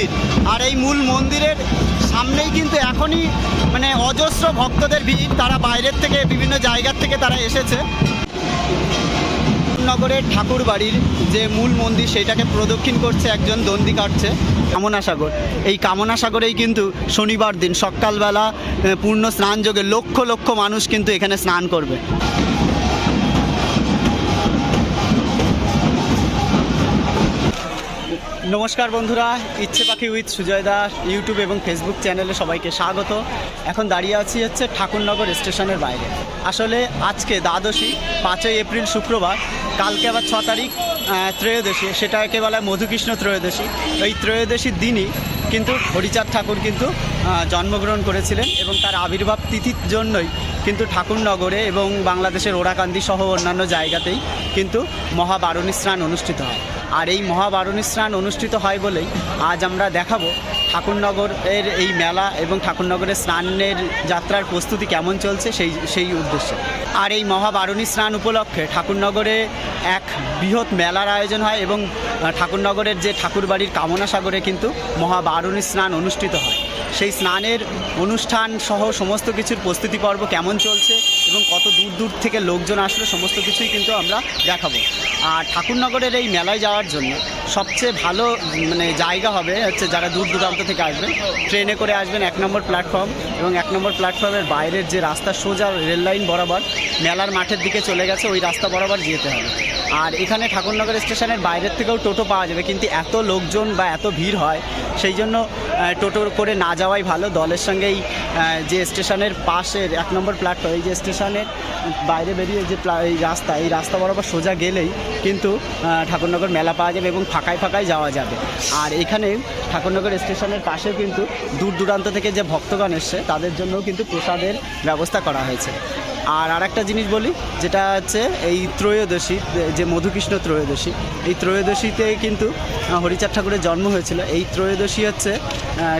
মন্দির আর এই মূল মন্দিরের সামনেই কিন্তু এখনই মানে অজস্র ভক্তদের ভিড়। তারা বাইরের থেকে, বিভিন্ন জায়গার থেকে তারা এসেছে। নগরের ঠাকুর বাড়ির যে মূল মন্দির সেটাকে প্রদক্ষিণ করছে একজন দন্দি কাটছে। কামনা সাগর এই কামনা সাগরেই কিন্তু শনিবার দিন সকালবেলা পূর্ণ স্নান যোগে লক্ষ লক্ষ মানুষ কিন্তু এখানে স্নান করবে। নমস্কার বন্ধুরা, ইচ্ছে পাখি উইথ সুজয় দাস, ইউটিউব এবং ফেসবুক চ্যানেলে সবাইকে স্বাগত। এখন দাঁড়িয়ে আছি হচ্ছে ঠাকুরনগর স্টেশনের বাইরে। আসলে আজকে দ্বাদশী, পাঁচই এপ্রিল শুক্রবার, কালকে আবার ছ তারিখ ত্রয়োদশী, সেটা একেবারে মধুকৃষ্ণ ত্রয়োদশী। এই ত্রয়োদশীর দিনই কিন্তু হরিচাঁদ ঠাকুর কিন্তু জন্মগ্রহণ করেছিলেন এবং তার আবির্ভাব তিথির জন্যই কিন্তু ঠাকুরনগরে এবং বাংলাদেশের ওরাকান্দি সহ অন্যান্য জায়গাতেই কিন্তু মহাবারণী স্নান অনুষ্ঠিত হয়। আর এই মহাবারণী স্নান অনুষ্ঠিত হয় বলেই আজ আমরা দেখাবো ঠাকুরনগরের এই মেলা এবং ঠাকুরনগরের স্নানের যাত্রার প্রস্তুতি কেমন চলছে সেই সেই উদ্দেশ্যে। আর এই মহাবারণী স্নান উপলক্ষে ঠাকুরনগরে এক বৃহৎ মেলার আয়োজন হয় এবং ঠাকুরনগরের যে ঠাকুরবাড়ির কামনা সাগরে কিন্তু মহাবারণী স্নান অনুষ্ঠিত হয়। সেই স্নানের অনুষ্ঠান সহ সমস্ত কিছুর প্রস্তুতি পর্ব কেমন চলছে এবং কত দূর দূর থেকে লোকজন আসলে সমস্ত কিছুই কিন্তু আমরা দেখাবো। আর ঠাকুরনগরের এই মেলায় যাওয়ার জন্য সবচেয়ে ভালো মানে জায়গা হবে হচ্ছে যারা দূর দূরান্ত থেকে আসবেন ট্রেনে করে আসবেন এক নম্বর প্ল্যাটফর্ম এবং এক নম্বর প্ল্যাটফর্মের বাইরের যে রাস্তা সোজা রেল লাইন বরাবর মেলার মাঠের দিকে চলে গেছে, ওই রাস্তা বরাবর যেতে হবে। আর এখানে ঠাকুরনগর স্টেশনের বাইরের থেকেও টোটো পাওয়া যাবে, কিন্তু এত লোকজন বা এত ভিড় হয়, সেই জন্য টোটো করে না যাওয়াই ভালো। দলের সঙ্গেই যে স্টেশনের পাশের, এক নম্বর প্ল্যাটফর্ম এই যে স্টেশনের বাইরে বেরিয়ে যে এই রাস্তা এই রাস্তা বরাবর সোজা গেলেই কিন্তু ঠাকুরনগর মেলা পাওয়া যাবে এবং ফাঁকায় ফাঁকায় যাওয়া যাবে। আর এখানে ঠাকুরনগর স্টেশনের পাশেও কিন্তু দূর দূরান্ত থেকে যে ভক্তগণ এসছে, তাদের জন্যও কিন্তু প্রসাদের ব্যবস্থা করা হয়েছে। আর আরেকটা জিনিস বলি যেটা হচ্ছে এই ত্রয়োদশী যে মধুকৃষ্ণ ত্রয়োদশী এই ত্রয়োদশীতে কিন্তু আহ, হরিচাঁদ ঠাকুরের জন্ম হয়েছিল। এই ত্রয়োদশী হচ্ছে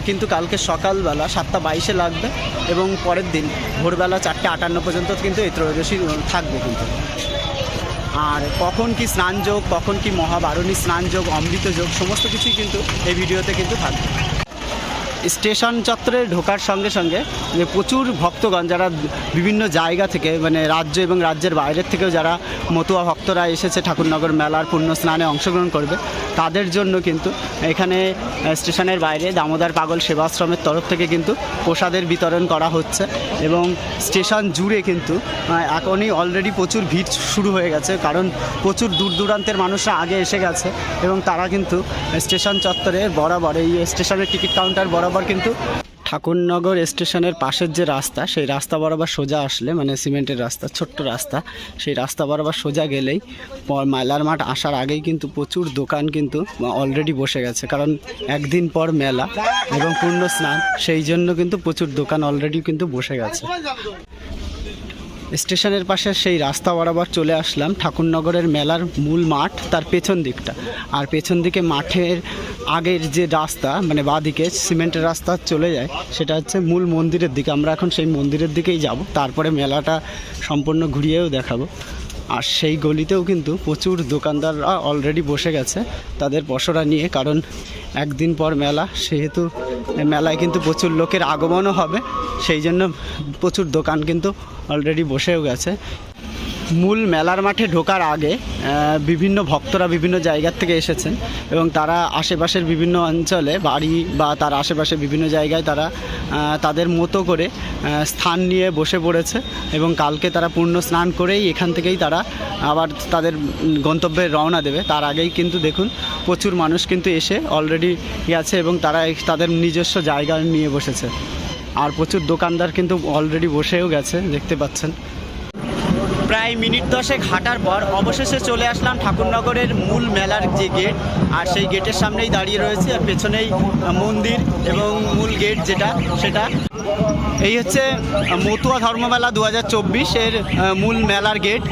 কিন্তু কালকে সকালবেলা সাতটা বাইশে লাগবে এবং পরের দিন ভোরবেলা চারটে আটান্ন পর্যন্ত কিন্তু এই ত্রয়োদশী থাকবে কিন্তু। আর কখন কি স্নান যোগ কখন কি মহাবারণী স্নান যোগ অমৃত যোগ সমস্ত কিছুই কিন্তু এই ভিডিওতে কিন্তু থাকবে। স্টেশন চত্বরে ঢোকার সঙ্গে সঙ্গে যে প্রচুর ভক্তগণ, যারা বিভিন্ন জায়গা থেকে মানে রাজ্য এবং রাজ্যের বাইরের থেকেও যারা মতুয়া ভক্তরা এসেছে ঠাকুরনগর মেলার পুণ্য স্নানে অংশগ্রহণ করবে, তাদের জন্য কিন্তু এখানে স্টেশনের বাইরে দামোদর পাগল সেবাশ্রমের তরফ থেকে কিন্তু প্রসাদের বিতরণ করা হচ্ছে এবং স্টেশন জুড়ে কিন্তু এখনই অলরেডি প্রচুর ভিড় শুরু হয়ে গেছে, কারণ প্রচুর দূর দূরান্তের মানুষরা আগে এসে গেছে এবং তারা কিন্তু স্টেশন চত্বরে বরাবর, এই স্টেশনের টিকিট কাউন্টার বরাবর কিন্তু ঠাকুরনগর স্টেশনের পাশের যে রাস্তা, সেই রাস্তা বরাবর সোজা আসলে মানে সিমেন্টের রাস্তা, ছোট্ট রাস্তা, সেই রাস্তা বরাবর সোজা গেলেই মেলার মাঠ আসার আগেই কিন্তু প্রচুর দোকান কিন্তু অলরেডি বসে গেছে। কারণ একদিন পর মেলা এবং পূর্ণ স্নান, সেই জন্য কিন্তু প্রচুর দোকান অলরেডি কিন্তু বসে গেছে। স্টেশনের পাশে সেই রাস্তা বরাবর চলে আসলাম ঠাকুরনগরের মেলার মূল মাঠ, তার পেছন দিকটা। আর পেছন দিকে মাঠের আগের যে রাস্তা মানে বাঁদিকে সিমেন্টের রাস্তা চলে যায়, সেটা হচ্ছে মূল মন্দিরের দিকে। আমরা এখন সেই মন্দিরের দিকেই যাব, তারপরে মেলাটা সম্পূর্ণ ঘুরিয়েও দেখাবো। আর সেই গলিতেও কিন্তু প্রচুর দোকানদাররা অলরেডি বসে গেছে তাদের পসরা নিয়ে, কারণ একদিন পর মেলা, সেহেতু মেলায় কিন্তু প্রচুর লোকের আগমনও হবে, সেই জন্য প্রচুর দোকান কিন্তু অলরেডি বসেও গেছে। মূল মেলার মাঠে ঢোকার আগে বিভিন্ন ভক্তরা বিভিন্ন জায়গার থেকে এসেছেন এবং তারা আশেপাশের বিভিন্ন অঞ্চলে বাড়ি বা তার আশেপাশে বিভিন্ন জায়গায় তারা তাদের মতো করে স্থান নিয়ে বসে পড়েছে এবং কালকে তারা পূর্ণ স্নান করেই এখান থেকেই তারা আবার তাদের গন্তব্যে রওনা দেবে। তার আগেই কিন্তু দেখুন প্রচুর মানুষ কিন্তু এসে অলরেডি গেছে এবং তারা তাদের নিজস্ব জায়গা নিয়ে বসেছে। আর প্রচুর দোকানদার কিন্তু অলরেডি বসেও গেছে, দেখতে পাচ্ছেন। প্রায় মিনিট দশেক হাঁটার পর অবশেষে চলে আসলাম ঠাকুরনগরের মূল মেলার যে গেট, আর সেই গেটের সামনেই দাঁড়িয়ে রয়েছে আর পেছনেই মন্দির এবং মূল গেট যেটা, সেটা। এই হচ্ছে মতুয়া ধর্মমেলা দু হাজার চব্বিশের মূল মেলার গেট।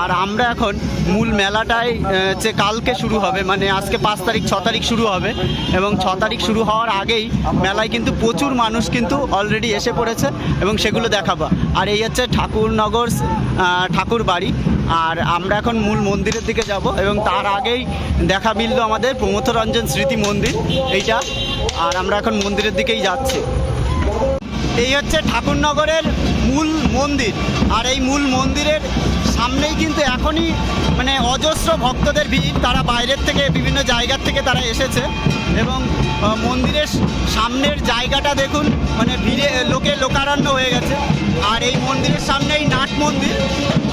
আর আমরা এখন মূল মেলাটায় যে কালকে শুরু হবে মানে আজকে পাঁচ তারিখ, ছ তারিখ শুরু হবে। এবং ছ তারিখ শুরু হওয়ার আগেই মেলায় কিন্তু প্রচুর মানুষ কিন্তু অলরেডি এসে পড়েছে এবং সেগুলো দেখাবো। আর এই হচ্ছে ঠাকুরনগর ঠাকুর বাড়ি আর আমরা এখন মূল মন্দিরের দিকে যাব এবং তার আগেই দেখা মিলল আমাদের প্রমথরঞ্জন স্মৃতি মন্দির, এইটা। আর আমরা এখন মন্দিরের দিকেই যাচ্ছি। এই হচ্ছে ঠাকুরনগরের মূল মন্দির। আর এই মূল মন্দিরের সামনেই কিন্তু এখনই মানে অজস্র ভক্তদের ভিড়, তারা বাইরের থেকে বিভিন্ন জায়গার থেকে তারা এসেছে এবং মন্দিরের সামনের জায়গাটা দেখুন মানে ভিড়ে লোকে লোকারণ্য হয়ে গেছে। আর এই মন্দিরের সামনেই নাট মন্দির।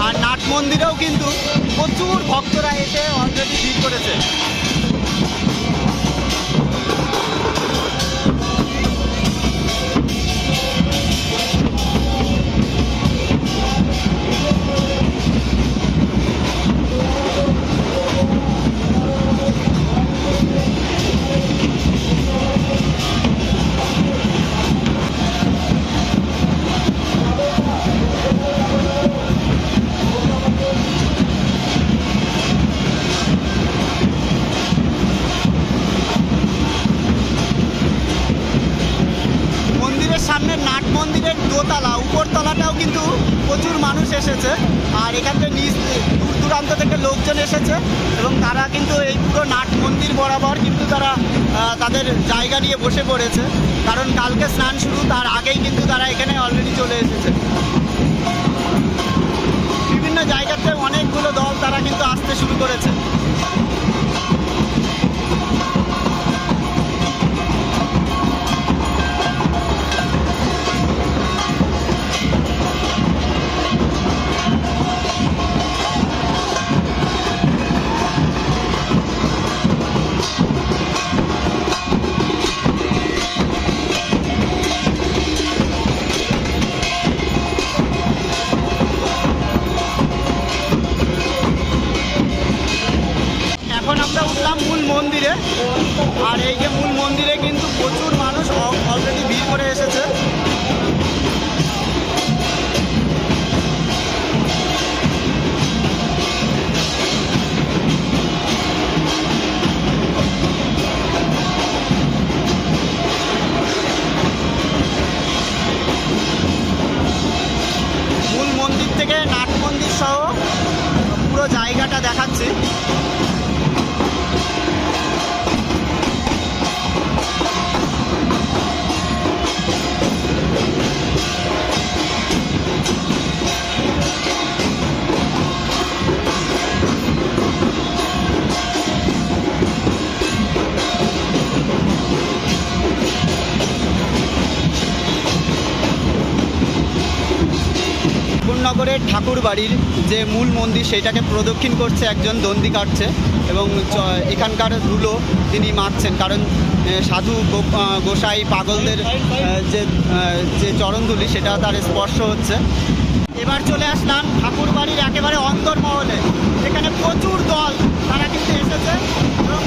আর নাট মন্দিরেও কিন্তু প্রচুর ভক্তরা এসে অলরেডি ভিড় করেছে। তাদের জায়গা নিয়ে বসে পড়েছে। কারণ কালকে স্নান শুরু, তার আগেই কিন্তু তারা এখানে অলরেডি চলে এসেছে। বিভিন্ন জায়গাতে অনেকগুলো দল তারা কিন্তু আসতে শুরু করেছে। ঠাকুরনগরের ঠাকুর বাড়ির যে মূল মন্দির, সেইটাকে প্রদক্ষিণ করছে একজন দন্দি কাটছে এবং এখানকার ধুলো তিনি মাখছেন কারণ সাধু গোসাই পাগলদের যে যে চরণধুলি, সেটা তার স্পর্শ হচ্ছে। এবার চলে আসলাম ঠাকুর বাড়ির একেবারে অন্তর্মহলে এখানে প্রচুর দল, তারা কিন্তু এসেছে। এবং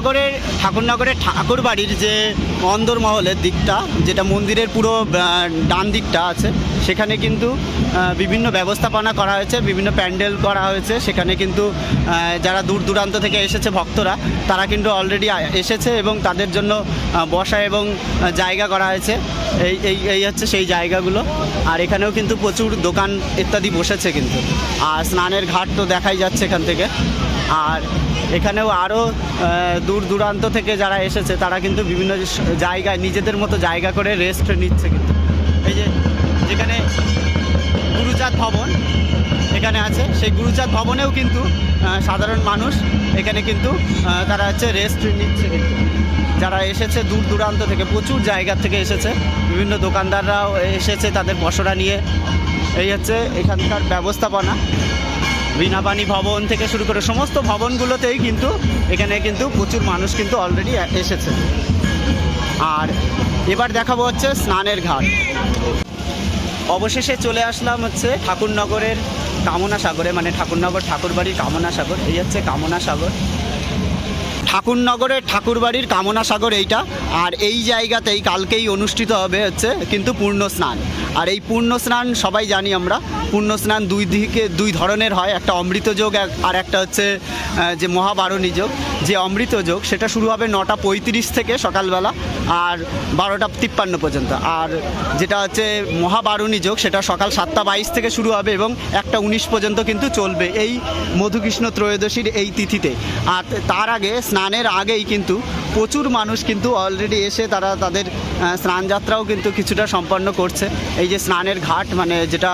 ঠাকুরনগরের ঠাকুরনগরের ঠাকুর বাড়ির যে অন্দরমহলের দিকটা, যেটা মন্দিরের পুরো ডান দিকটা আছে, সেখানে কিন্তু বিভিন্ন ব্যবস্থাপনা করা হয়েছে, বিভিন্ন প্যান্ডেল করা হয়েছে, সেখানে কিন্তু যারা দূর দূরান্ত থেকে এসেছে ভক্তরা, তারা কিন্তু অলরেডি এসেছে এবং তাদের জন্য বসা এবং জায়গা করা হয়েছে। এই এই এই হচ্ছে সেই জায়গাগুলো। আর এখানেও কিন্তু প্রচুর দোকান ইত্যাদি বসেছে কিন্তু। আর স্নানের ঘাট তো দেখাই যাচ্ছে এখান থেকে। আর এখানেও আরও দূর দূরান্ত থেকে যারা এসেছে, তারা কিন্তু বিভিন্ন জায়গায়, নিজেদের মতো জায়গা করে রেস্ট নিচ্ছে কিন্তু। এই যে, যেখানে গুরুচাঁদ ভবন এখানে আছে, সেই গুরুচাঁদ ভবনেও কিন্তু সাধারণ মানুষ এখানে কিন্তু তারা হচ্ছে রেস্ট নিচ্ছে কিন্তু। যারা এসেছে দূর দূরান্ত থেকে, প্রচুর জায়গা থেকে এসেছে, বিভিন্ন দোকানদাররাও এসেছে তাদের বসরা নিয়ে। এই হচ্ছে এখানকার ব্যবস্থাপনা। বীণাপানি ভবন থেকে শুরু করে সমস্ত ভবনগুলোতেই কিন্তু এখানে কিন্তু প্রচুর মানুষ কিন্তু অলরেডি এসেছে। আর এবার দেখাবো হচ্ছে স্নানের ঘাট। অবশেষে চলে আসলাম হচ্ছে ঠাকুরনগরের কামনা সাগরে মানে ঠাকুরনগর ঠাকুরবাড়ির কামনা সাগর এই হচ্ছে কামনা সাগর ঠাকুরনগরের ঠাকুরবাড়ির কামনা সাগর এইটা, আর এই জায়গাতেই কালকেই অনুষ্ঠিত হবে হচ্ছে কিন্তু পূর্ণ স্নান আর এই পূর্ণ স্নান সবাই জানি আমরা পূর্ণ স্নান দুই দিকে দুই ধরনের হয়, একটা অমৃত যোগ আর একটা হচ্ছে যে মহাবারণী যোগ। যে অমৃত যোগ, সেটা শুরু হবে নটা পঁয়ত্রিশ থেকে সকালবেলা আর বারোটা তিপ্পান্ন পর্যন্ত। আর যেটা হচ্ছে মহাবারুণী যোগ, সেটা সকাল সাতটা বাইশ থেকে শুরু হবে এবং একটা উনিশ পর্যন্ত কিন্তু চলবে এই মধুকৃষ্ণ ত্রয়োদশীর এই তিথিতে। আর তার আগে, স্নানের আগেই কিন্তু প্রচুর মানুষ কিন্তু অলরেডি এসে তারা তাদের স্নানযাত্রাও কিন্তু কিছুটা সম্পন্ন করছে। এই যে স্নানের ঘাট মানে যেটা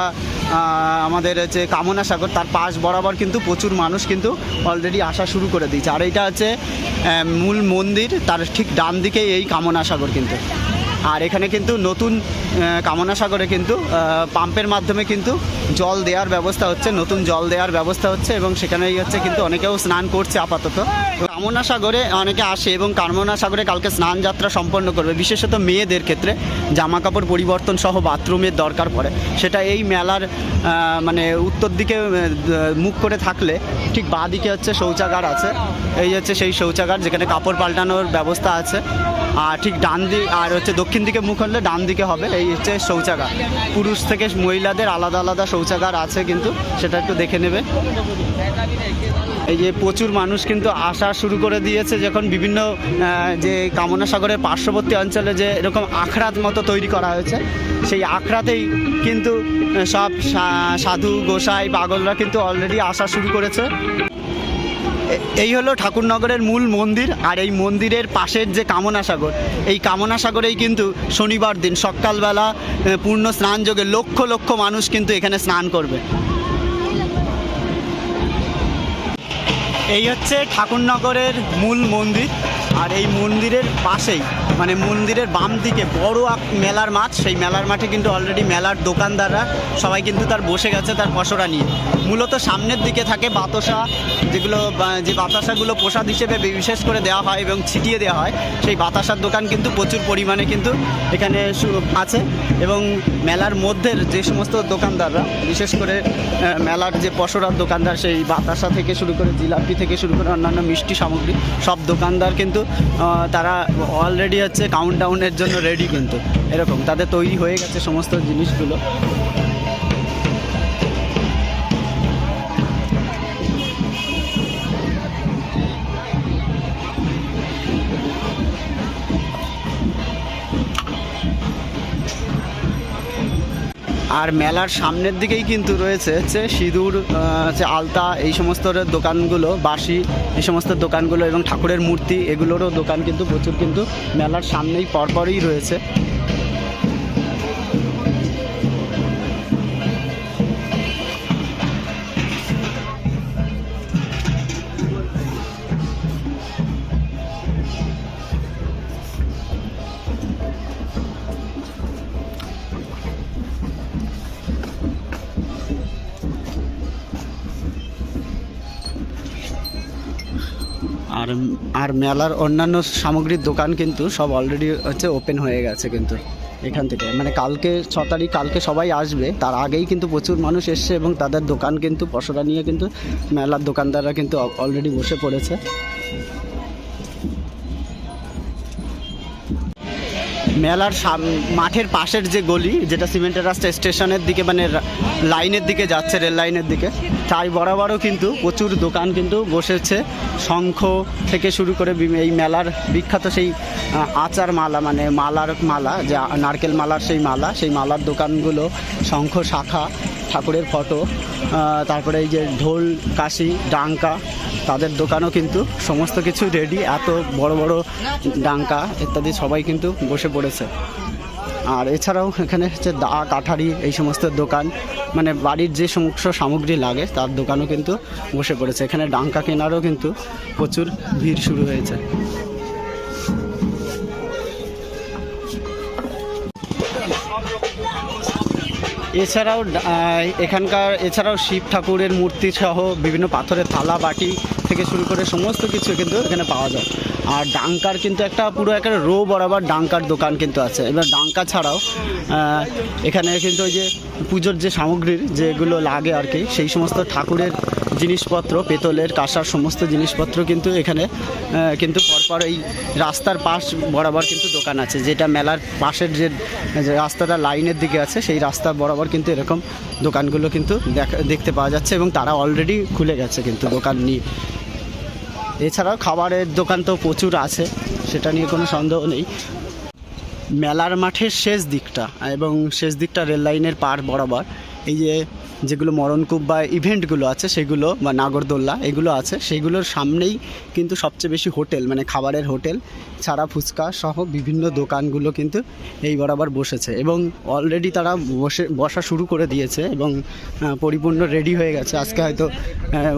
আমাদের হচ্ছে কামনা সাগর, তার পাশ বরাবর কিন্তু প্রচুর মানুষ কিন্তু অলরেডি আসা শুরু করে দিয়েছে। আর এটা হচ্ছে মূল মন্দির, তার ঠিক ডান দিকে এই কামনা সাগর কিন্তু। আর এখানে কিন্তু নতুন কামনা সাগরে কিন্তু পাম্পের মাধ্যমে কিন্তু জল দেওয়ার ব্যবস্থা হচ্ছে, নতুন জল দেওয়ার ব্যবস্থা হচ্ছে এবং সেখানেই হচ্ছে কিন্তু অনেকেও স্নান করছে আপাতত। কামনা সাগরে অনেকে আসে এবং কামনা সাগরে কালকে স্নান যাত্রা সম্পন্ন করবে, বিশেষত মেয়েদের ক্ষেত্রে জামা কাপড় পরিবর্তন সহ বাথরুমের দরকার পড়ে। সেটা এই মেলার মানে উত্তর দিকে মুখ করে থাকলে ঠিক বাঁ দিকে হচ্ছে শৌচাগার আছে। এই হচ্ছে সেই শৌচাগার যেখানে কাপড় পাল্টানোর ব্যবস্থা আছে। আর ঠিক ডান দিক, আর হচ্ছে দক্ষিণ দিকে মুখ হলে ডান দিকে হবে। এই হচ্ছে শৌচাগার। পুরুষ থেকে মহিলাদের আলাদা আলাদা শৌচাগার আছে কিন্তু, সেটা একটু দেখে নেবে। এই যে প্রচুর মানুষ কিন্তু আসা শুরু করে দিয়েছে যখন বিভিন্ন যে কামনা সাগরের পার্শ্ববর্তী অঞ্চলে যে এরকম আখড়াত মতো তৈরি করা হয়েছে, সেই আখড়াতেই কিন্তু সব সাধু, গোসাই, পাগলরা কিন্তু অলরেডি আসা শুরু করেছে। এই হলো ঠাকুরনগরের মূল মন্দির আর এই মন্দিরের পাশের যে কামনা সাগর এই কামনা সাগরেই কিন্তু শনিবার দিন সকালবেলা পূর্ণ স্নান যোগে লক্ষ লক্ষ মানুষ কিন্তু এখানে স্নান করবে। এই হচ্ছে ঠাকুরনগরের মূল মন্দির। আর এই মন্দিরের পাশেই মানে মন্দিরের বাম দিকে বড় এক মেলার মাঠ, সেই মেলার মাঠে কিন্তু অলরেডি মেলার দোকানদাররা সবাই কিন্তু তার বসে গেছে তার পসরা নিয়ে। মূলত সামনের দিকে থাকে বাতাসা, যেগুলো যে বাতাসাগুলো প্রসাদ হিসেবে বিশেষ করে দেওয়া হয় এবং ছিটিয়ে দেওয়া হয়, সেই বাতাসার দোকান কিন্তু প্রচুর পরিমাণে কিন্তু এখানে আছে এবং মেলার মধ্যে যে সমস্ত দোকানদাররা, বিশেষ করে মেলার যে পসরার দোকানদার, সেই বাতাসা থেকে শুরু করে জিলাপি থেকে শুরু করে অন্যান্য মিষ্টি সামগ্রী, সব দোকানদার কিন্তু তারা অলরেডি হচ্ছে কাউন্ট ডাউনের জন্য রেডি কিন্তু। এরকম, তাদের তৈরি হয়ে গেছে সমস্ত জিনিসগুলো। আর মেলার সামনের দিকেই কিন্তু রয়েছে হচ্ছে সিঁদুর হচ্ছে আলতা, এই সমস্ত দোকানগুলো, বাঁশি, এই সমস্ত দোকানগুলো এবং ঠাকুরের মূর্তি, এগুলোরও দোকান কিন্তু প্রচুর কিন্তু মেলার সামনেই পরপরই রয়েছে। আর মেলার অন্যান্য সামগ্রীর দোকান কিন্তু সব অলরেডি হচ্ছে ওপেন হয়ে গেছে কিন্তু এখান থেকে। মানে কালকে, ছ তারিখ কালকে সবাই আসবে। তার আগেই কিন্তু প্রচুর মানুষ এসছে এবং তাদের দোকান কিন্তু, পশরা নিয়ে কিন্তু মেলার দোকানদাররা কিন্তু অলরেডি বসে পড়েছে। মেলার মাঠের পাশের যে গলি, যেটা সিমেন্টের রাস্তা স্টেশনের দিকে মানে লাইনের দিকে যাচ্ছে, রেল লাইনের দিকে, তাই বরাবরও কিন্তু প্রচুর দোকান কিন্তু বসেছে। শঙ্খ থেকে শুরু করে এই মেলার বিখ্যাত সেই আচার মালা মানে মালার মালা, যা, নারকেল মালার সেই মালা, সেই মালার দোকানগুলো, শঙ্খ শাখা, ঠাকুরের ফটো তারপরে এই যে ঢোল, কাশি, ডাঙ্কা তাদের দোকানও কিন্তু সমস্ত কিছু রেডি এত বড় বড় ডাঙ্কা ইত্যাদি সবাই কিন্তু বসে পড়েছে। আর এছাড়াও এখানে হচ্ছে দা, কাঠারি এই সমস্ত দোকান মানে বাড়ির যে সমস্ত সামগ্রী লাগে তার দোকানও কিন্তু বসে পড়েছে। এখানে ডাঙ্কা কেনারও কিন্তু প্রচুর ভিড় শুরু হয়েছে। এছাড়াও এখানকার, এছাড়াও শিব ঠাকুরের মূর্তি সহ বিভিন্ন পাথরের থালা বাটি থেকে শুরু করে সমস্ত কিছু কিন্তু এখানে পাওয়া যায়। আর ডাঙ্কার কিন্তু একটা পুরো একটা রো বরাবর ডাঙ্কার দোকান কিন্তু আছে। এবার ডাঙ্কা ছাড়াও এখানে কিন্তু ওই যে পুজোর যে সামগ্রীর যেগুলো লাগে আর কি, সেই সমস্ত ঠাকুরের জিনিসপত্র, পেতলের কাঁসার সমস্ত জিনিসপত্র কিন্তু এখানে কিন্তু পরপর এই রাস্তার পাশ বরাবর কিন্তু দোকান আছে, যেটা মেলার পাশের যে রাস্তাটা লাইনের দিকে আছে, সেই রাস্তা বরাবর কিন্তু এরকম দোকানগুলো কিন্তু দেখা, দেখতে পাওয়া যাচ্ছে এবং তারা অলরেডি খুলে গেছে কিন্তু দোকান নিয়ে। এছাড়াও খাবারের দোকান তো প্রচুর আছে, সেটা নিয়ে কোনো সন্দেহ নেই। মেলার মাঠের শেষ দিকটা এবং শেষ দিকটা রেল লাইনের পার বরাবর, এই যে যেগুলো মরণকূপ বা ইভেন্টগুলো আছে, সেগুলো বা নাগরদোল্লা, এগুলো আছে। সেগুলোর সামনেই কিন্তু সবচেয়ে বেশি হোটেল মানে খাবারের হোটেল, ছাড়া ফুচকা সহ বিভিন্ন দোকানগুলো কিন্তু এই বরাবর বসেছে। এবং অলরেডি তারা বসে, বসা শুরু করে দিয়েছে এবং পরিপূর্ণ রেডি হয়ে গেছে। আজকে হয়তো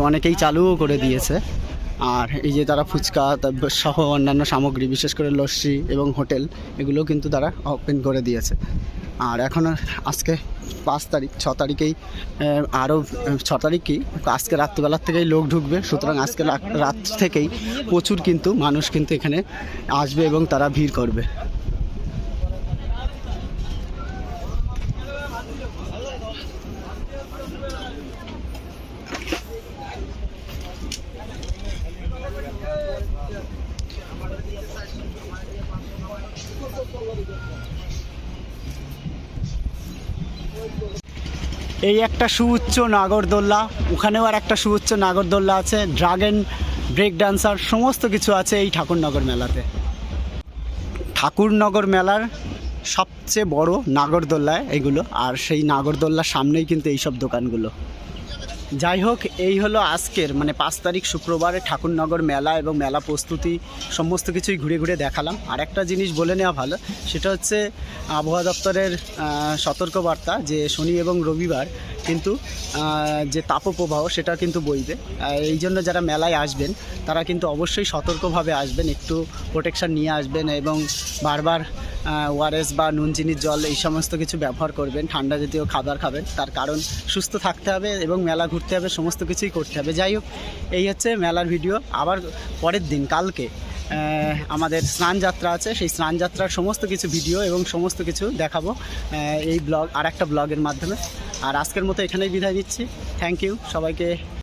অনেকেই চালুও করে দিয়েছে। আর এই যে তারা ফুচকা সহ অন্যান্য সামগ্রী, বিশেষ করে লস্যি এবং হোটেল এগুলো কিন্তু তারা ওপেন করে দিয়েছে। আর এখন আজকে পাঁচ তারিখ, ছ তারিখেই আরও ছ তারিখ কি আজকে রাত্রিবেলার থেকেই লোক ঢুকবে। সুতরাং আজকে রাত থেকেই প্রচুর কিন্তু মানুষ কিন্তু এখানে আসবে এবং তারা ভিড় করবে। এই একটা সুউচ্চ নাগরদোল্লা, ওখানেও আর একটা সুউচ্চ নাগরদোল্লা আছে ড্রাগন ব্রেক ডান্সার সমস্ত কিছু আছে এই ঠাকুরনগর মেলাতে। ঠাকুরনগর মেলার সবচেয়ে বড় নাগরদোল্লায় এগুলো, আর সেই নাগরদোল্লার সামনেই কিন্তু এইসব দোকানগুলো। যাই হোক, এই হলো আজকের মানে পাঁচ তারিখ শুক্রবারে ঠাকুরনগর মেলা এবং মেলা প্রস্তুতি, সমস্ত কিছুই ঘুরে ঘুরে দেখালাম। আর একটা জিনিস বলে নেওয়া ভালো, সেটা হচ্ছে আবহাওয়া দপ্তরের সতর্কবার্তা যে শনি এবং রবিবার কিন্তু যে তাপপ্রবাহ সেটা কিন্তু বইবে। এই জন্য যারা মেলায় আসবেন, তারা কিন্তু অবশ্যই সতর্কভাবে আসবেন, একটু প্রোটেকশান নিয়ে আসবেন এবং বারবার ওআরএস বা নুন চিনির জল এই সমস্ত কিছু ব্যবহার করবেন, ঠান্ডা জাতীয় খাবার খাবেন। তার কারণ, সুস্থ থাকতে হবে এবং মেলা ঘুরতে হবে, সমস্ত কিছুই করতে হবে। যাই হোক, এই হচ্ছে মেলার ভিডিও আবার পরের দিন, কালকে। আমাদের স্নান যাত্রা আছে। সেই স্নান যাত্রার সমস্ত কিছু ভিডিও এবং সমস্ত কিছু দেখাবো। এই ব্লগ আর একটা ব্লগের মাধ্যমে। আর আজকের মতো এখানেই বিদায় দিচ্ছি থ্যাংক ইউ সবাইকে